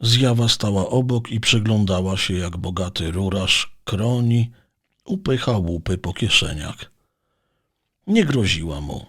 Zjawa stała obok i przyglądała się, jak bogaty rurarz kroni upycha łupy po kieszeniach. Nie groziła mu,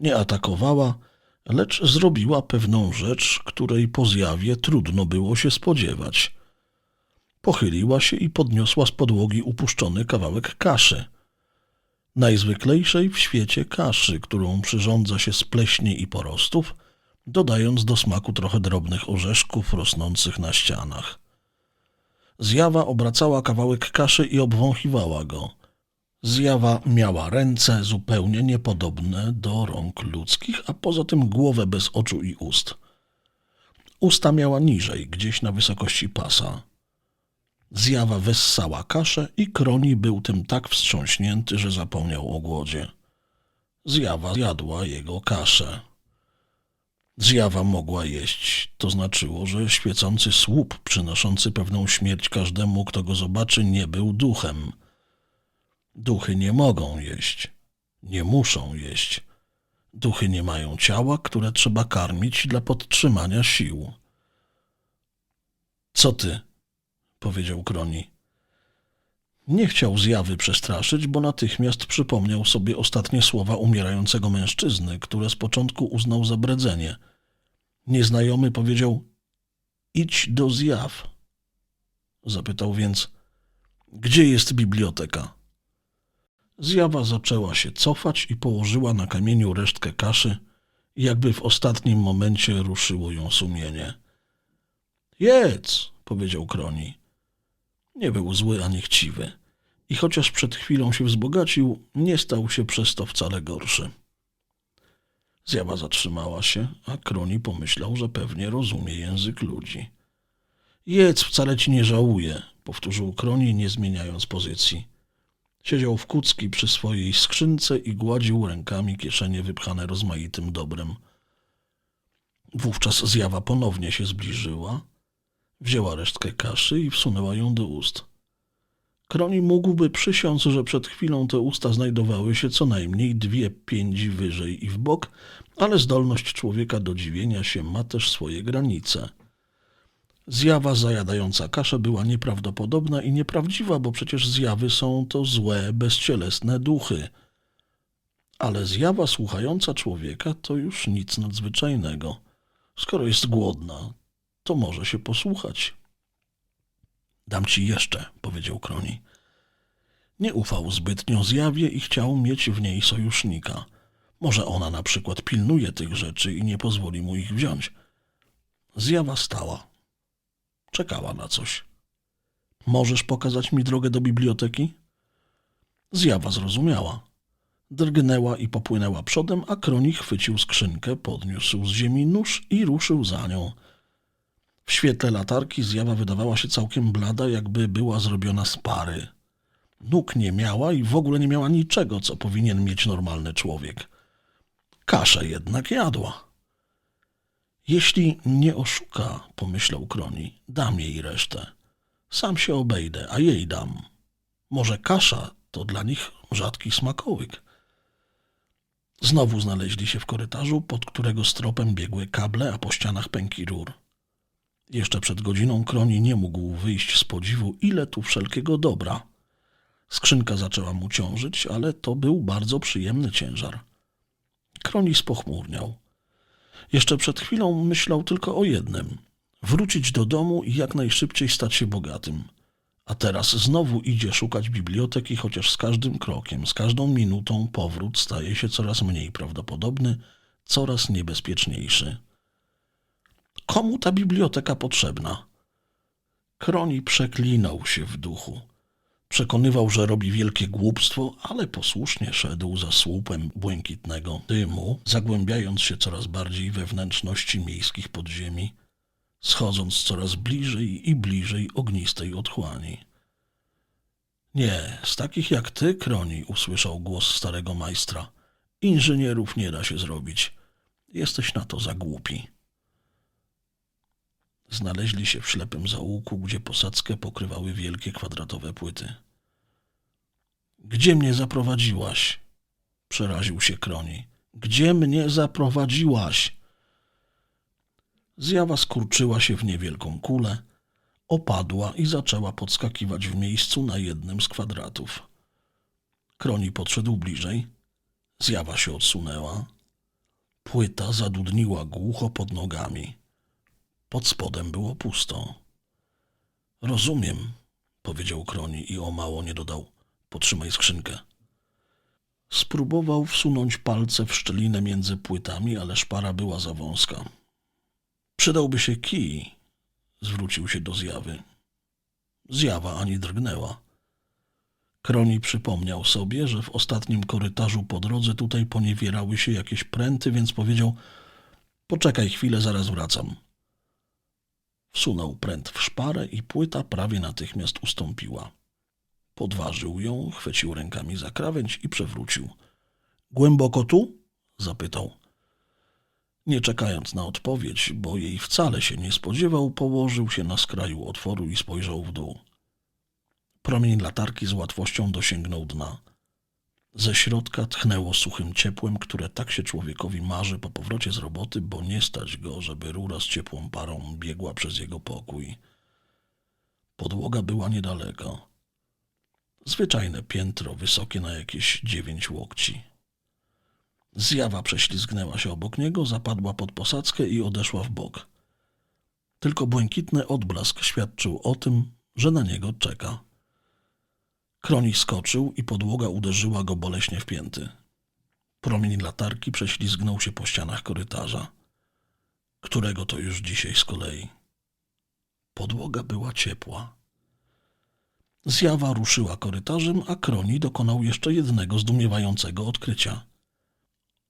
nie atakowała, lecz zrobiła pewną rzecz, której po zjawie trudno było się spodziewać. Pochyliła się i podniosła z podłogi upuszczony kawałek kaszy. Najzwyklejszej w świecie kaszy, którą przyrządza się z pleśni i porostów, dodając do smaku trochę drobnych orzeszków rosnących na ścianach. Zjawa obracała kawałek kaszy i obwąchiwała go. Zjawa miała ręce zupełnie niepodobne do rąk ludzkich, a poza tym głowę bez oczu i ust. Usta miała niżej, gdzieś na wysokości pasa. Zjawa wessała kaszę i Kroni był tym tak wstrząśnięty, że zapomniał o głodzie. Zjawa jadła jego kaszę. Zjawa mogła jeść. To znaczyło, że świecący słup przynoszący pewną śmierć każdemu, kto go zobaczy, nie był duchem. Duchy nie mogą jeść. Nie muszą jeść. Duchy nie mają ciała, które trzeba karmić dla podtrzymania sił. Co ty? powiedział Kroni. Nie chciał zjawy przestraszyć, bo natychmiast przypomniał sobie ostatnie słowa umierającego mężczyzny, które z początku uznał za bredzenie. Nieznajomy powiedział: Idź do zjaw. Zapytał więc: Gdzie jest biblioteka? Zjawa zaczęła się cofać i położyła na kamieniu resztkę kaszy, jakby w ostatnim momencie ruszyło ją sumienie. Jedz, powiedział Kroni. Nie był zły ani chciwy i chociaż przed chwilą się wzbogacił, nie stał się przez to wcale gorszy. Zjawa zatrzymała się, a Kroni pomyślał, że pewnie rozumie język ludzi. Jedz, wcale ci nie żałuję, powtórzył Kroni, nie zmieniając pozycji. Siedział w kucki przy swojej skrzynce i gładził rękami kieszenie wypchane rozmaitym dobrem. Wówczas zjawa ponownie się zbliżyła, wzięła resztkę kaszy i wsunęła ją do ust. Kroni mógłby przysiąc, że przed chwilą te usta znajdowały się co najmniej dwie piędzi wyżej i w bok, ale zdolność człowieka do dziwienia się ma też swoje granice. Zjawa zajadająca kaszę była nieprawdopodobna i nieprawdziwa, bo przecież zjawy są to złe, bezcielesne duchy. Ale zjawa słuchająca człowieka to już nic nadzwyczajnego. Skoro jest głodna, to może się posłuchać. Dam ci jeszcze, powiedział Kroni. Nie ufał zbytnio zjawie i chciał mieć w niej sojusznika. Może ona na przykład pilnuje tych rzeczy i nie pozwoli mu ich wziąć. Zjawa stała. Czekała na coś. Możesz pokazać mi drogę do biblioteki? Zjawa zrozumiała. Drgnęła i popłynęła przodem, a Kroni chwycił skrzynkę, podniósł z ziemi nóż i ruszył za nią. W świetle latarki zjawa wydawała się całkiem blada, jakby była zrobiona z pary. Nóg nie miała i w ogóle nie miała niczego, co powinien mieć normalny człowiek. Kaszę jednak jadła. Jeśli nie oszuka, pomyślał Kroni, dam jej resztę. Sam się obejdę, a jej dam. Może kasza to dla nich rzadki smakołyk. Znowu znaleźli się w korytarzu, pod którego stropem biegły kable, a po ścianach pęki rur. Jeszcze przed godziną Kroni nie mógł wyjść z podziwu, ile tu wszelkiego dobra. Skrzynka zaczęła mu ciążyć, ale to był bardzo przyjemny ciężar. Kroni spochmurniał. Jeszcze przed chwilą myślał tylko o jednym wrócić do domu i jak najszybciej stać się bogatym. A teraz znowu idzie szukać biblioteki, chociaż z każdym krokiem, z każdą minutą powrót staje się coraz mniej prawdopodobny, coraz niebezpieczniejszy. Komu ta biblioteka potrzebna? Kroni przeklinał się w duchu. Przekonywał, że robi wielkie głupstwo, ale posłusznie szedł za słupem błękitnego dymu, zagłębiając się coraz bardziej we wnętrzności miejskich podziemi, schodząc coraz bliżej i bliżej ognistej otchłani. Nie, z takich jak ty, Kroni, usłyszał głos starego majstra. Inżynierów nie da się zrobić. Jesteś na to za głupi. Znaleźli się w ślepym zaułku, gdzie posadzkę pokrywały wielkie kwadratowe płyty. Gdzie mnie zaprowadziłaś? Przeraził się Kroni. Gdzie mnie zaprowadziłaś? Zjawa skurczyła się w niewielką kulę, opadła i zaczęła podskakiwać w miejscu na jednym z kwadratów. Kroni podszedł bliżej. Zjawa się odsunęła. Płyta zadudniła głucho pod nogami. Pod spodem było pusto. Rozumiem, powiedział Kroni i o mało nie dodał. Potrzymaj skrzynkę. Spróbował wsunąć palce w szczelinę między płytami, ale szpara była za wąska. Przydałby się kij, zwrócił się do zjawy. Zjawa ani drgnęła. Kroni przypomniał sobie, że w ostatnim korytarzu po drodze tutaj poniewierały się jakieś pręty, więc powiedział: Poczekaj chwilę, zaraz wracam. Wsunął pręt w szparę i płyta prawie natychmiast ustąpiła. Podważył ją, chwycił rękami za krawędź i przewrócił. Głęboko tu? zapytał. Nie czekając na odpowiedź, bo jej wcale się nie spodziewał, położył się na skraju otworu i spojrzał w dół. Promień latarki z łatwością dosięgnął dna. Ze środka tchnęło suchym ciepłem, które tak się człowiekowi marzy po powrocie z roboty, bo nie stać go, żeby rura z ciepłą parą biegła przez jego pokój. Podłoga była niedaleko. Zwyczajne piętro, wysokie na jakieś dziewięć łokci. Zjawa prześlizgnęła się obok niego, zapadła pod posadzkę i odeszła w bok. Tylko błękitny odblask świadczył o tym, że na niego czeka. Kroni skoczył i podłoga uderzyła go boleśnie w pięty. Promień latarki prześlizgnął się po ścianach korytarza, którego to już dzisiaj z kolei. Podłoga była ciepła. Zjawa ruszyła korytarzem, a Kroni dokonał jeszcze jednego zdumiewającego odkrycia.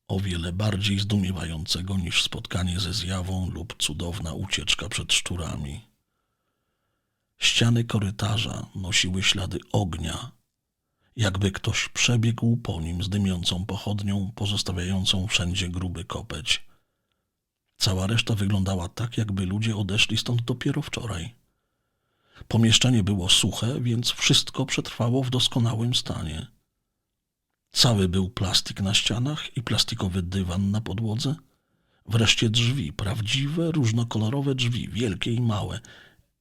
O wiele bardziej zdumiewającego niż spotkanie ze zjawą lub cudowna ucieczka przed szczurami. Ściany korytarza nosiły ślady ognia, jakby ktoś przebiegł po nim z dymiącą pochodnią, pozostawiającą wszędzie gruby kopeć. Cała reszta wyglądała tak, jakby ludzie odeszli stąd dopiero wczoraj. Pomieszczenie było suche, więc wszystko przetrwało w doskonałym stanie. Cały był plastik na ścianach i plastikowy dywan na podłodze. Wreszcie drzwi, prawdziwe, różnokolorowe drzwi, wielkie i małe,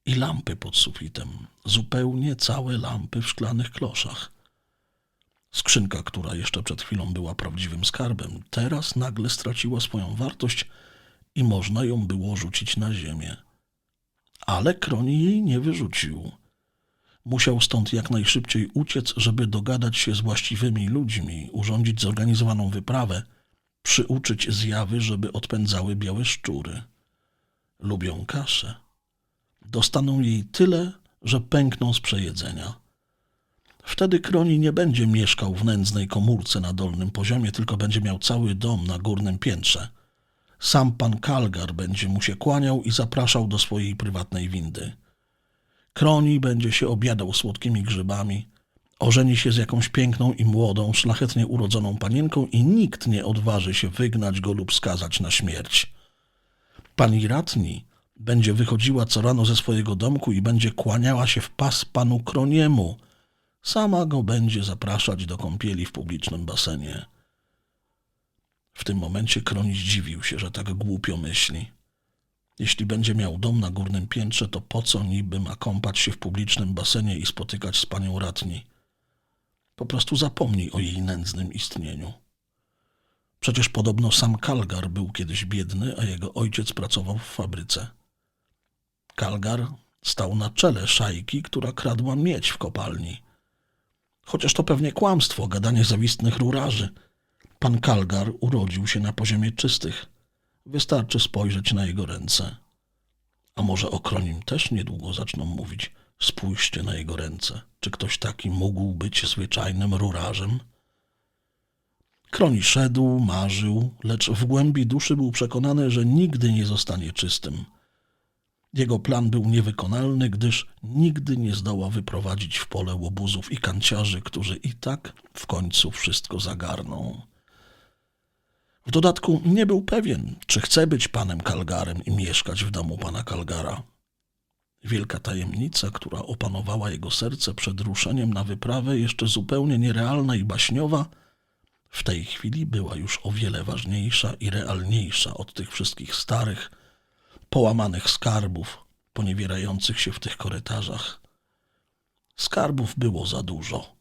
i lampy pod sufitem, zupełnie całe lampy w szklanych kloszach. Skrzynka, która jeszcze przed chwilą była prawdziwym skarbem, teraz nagle straciła swoją wartość i można ją było rzucić na ziemię. Ale Kroni jej nie wyrzucił. Musiał stąd jak najszybciej uciec, żeby dogadać się z właściwymi ludźmi, urządzić zorganizowaną wyprawę, przyuczyć zjawy, żeby odpędzały białe szczury. Lubią kaszę. Dostaną jej tyle, że pękną z przejedzenia. Wtedy Kroni nie będzie mieszkał w nędznej komórce na dolnym poziomie, tylko będzie miał cały dom na górnym piętrze. Sam pan Kalgar będzie mu się kłaniał i zapraszał do swojej prywatnej windy. Kroni będzie się obiadał słodkimi grzybami, ożeni się z jakąś piękną i młodą, szlachetnie urodzoną panienką i nikt nie odważy się wygnać go lub skazać na śmierć. Pani Ratni będzie wychodziła co rano ze swojego domku i będzie kłaniała się w pas panu Kroniemu. Sama go będzie zapraszać do kąpieli w publicznym basenie. W tym momencie Kroni zdziwił się, że tak głupio myśli. Jeśli będzie miał dom na górnym piętrze, to po co niby ma kąpać się w publicznym basenie i spotykać z panią Ratni? Po prostu zapomnij o jej nędznym istnieniu. Przecież podobno sam Kalgar był kiedyś biedny, a jego ojciec pracował w fabryce. Kalgar stał na czele szajki, która kradła miedź w kopalni. Chociaż to pewnie kłamstwo, gadanie zawistnych rurarzy. Pan Kalgar urodził się na poziomie czystych. Wystarczy spojrzeć na jego ręce. A może o Kronim też niedługo zaczną mówić. Spójrzcie na jego ręce. Czy ktoś taki mógł być zwyczajnym rurarzem? Kroni szedł, marzył, lecz w głębi duszy był przekonany, że nigdy nie zostanie czystym. Jego plan był niewykonalny, gdyż nigdy nie zdoła wyprowadzić w pole łobuzów i kanciarzy, którzy i tak w końcu wszystko zagarną. W dodatku nie był pewien, czy chce być panem Kalgarem i mieszkać w domu pana Kalgara. Wielka tajemnica, która opanowała jego serce przed ruszeniem na wyprawę, jeszcze zupełnie nierealna i baśniowa, w tej chwili była już o wiele ważniejsza i realniejsza od tych wszystkich starych, połamanych skarbów poniewierających się w tych korytarzach. Skarbów było za dużo.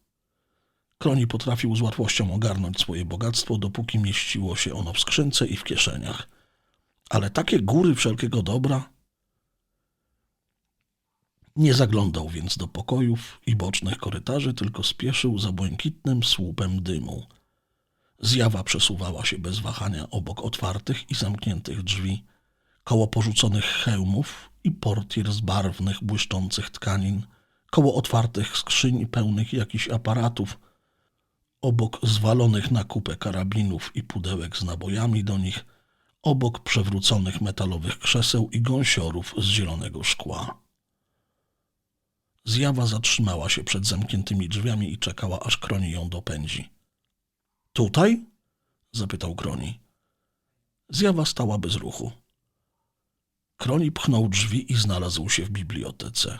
Kroni potrafił z łatwością ogarnąć swoje bogactwo, dopóki mieściło się ono w skrzynce i w kieszeniach. Ale takie góry wszelkiego dobra nie zaglądał więc do pokojów i bocznych korytarzy, tylko spieszył za błękitnym słupem dymu. Zjawa przesuwała się bez wahania obok otwartych i zamkniętych drzwi, koło porzuconych hełmów i portier z barwnych, błyszczących tkanin, koło otwartych skrzyń pełnych jakichś aparatów, obok zwalonych na kupę karabinów i pudełek z nabojami do nich, obok przewróconych metalowych krzeseł i gąsiorów z zielonego szkła. Zjawa zatrzymała się przed zamkniętymi drzwiami i czekała, aż Kroni ją dopędzi. Tutaj? zapytał Kroni. Zjawa stała bez ruchu. Kroni pchnął drzwi i znalazł się w bibliotece.